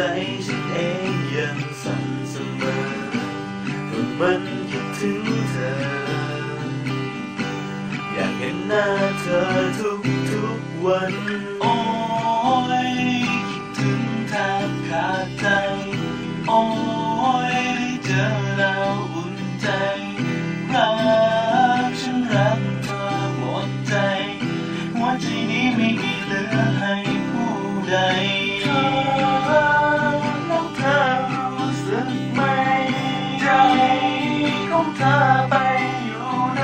ใจฉันเองยังสั่นเสมอเพราะมันคิดถึงเธอ อยากเห็นหน้าเธอทุกทุกวัน ของเธอไปอยู่ไหน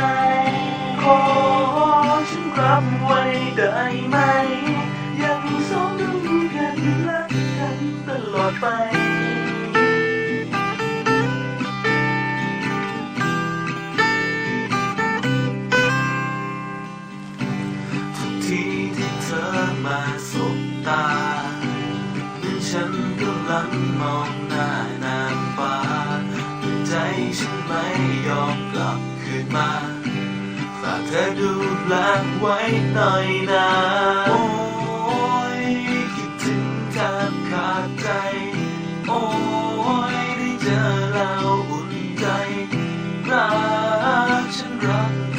ขอฉันรับไว้ได้ไหมยากให้สองเรามีกันรักกันตลอดไปทีที่เธอมาสบตา ฉันกำลังมองหน้า ฉันไม่ยอมกลับคืนมาฝากเธอดูแลไว้หน่อยนะโอ้ยคิดถึงแทบขาดใจ โอ้ยได้เจอแล้วอุ่นใจรักฉันรัก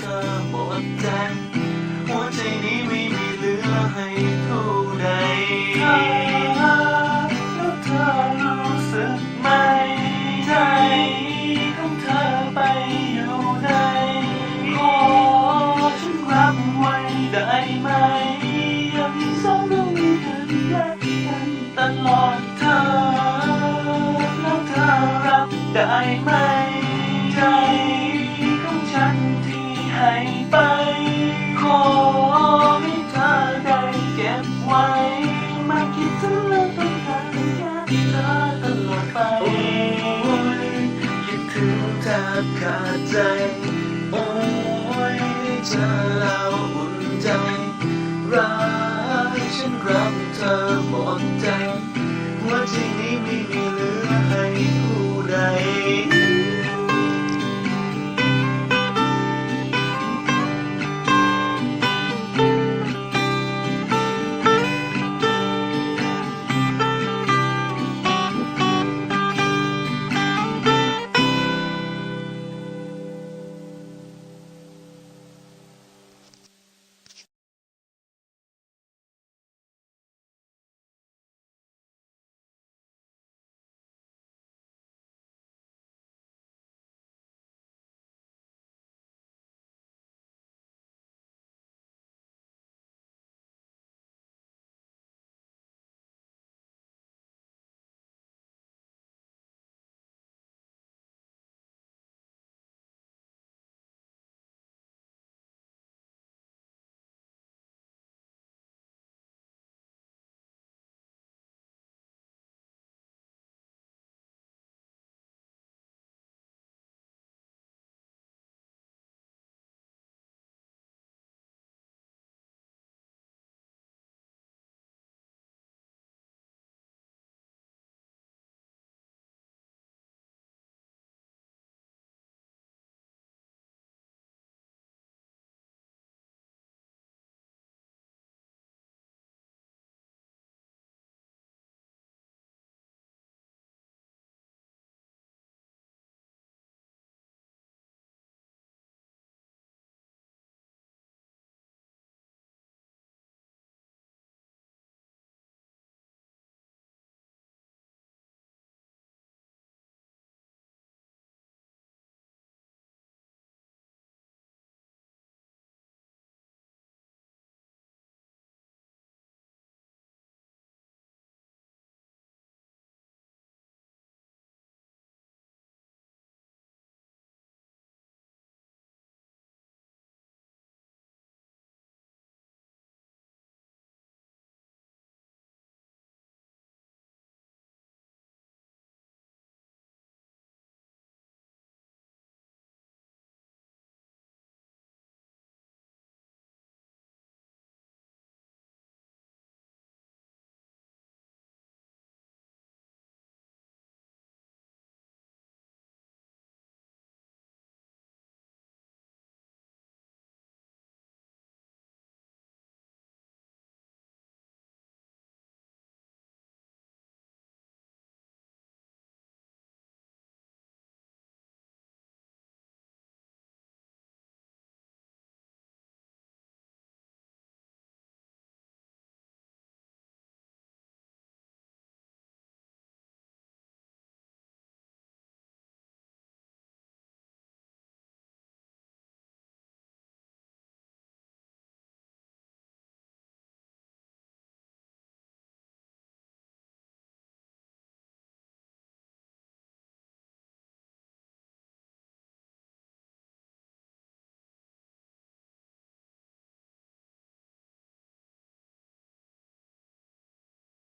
รักกันตลอดเธอแล้วเธอรับได้ไหม ใจของฉันที่ให้ไป ขอให้เธอได้เก็บไว้ มาคิดถึงและต้องการแค่เธอตลอดไปโอ้ยคิดถึงแทบขาดใจ โอ้ยเจอแล้วอุ่นใจรัก ฉันรักเธอหมดใจหัวใจนี้ไม่มีเลือก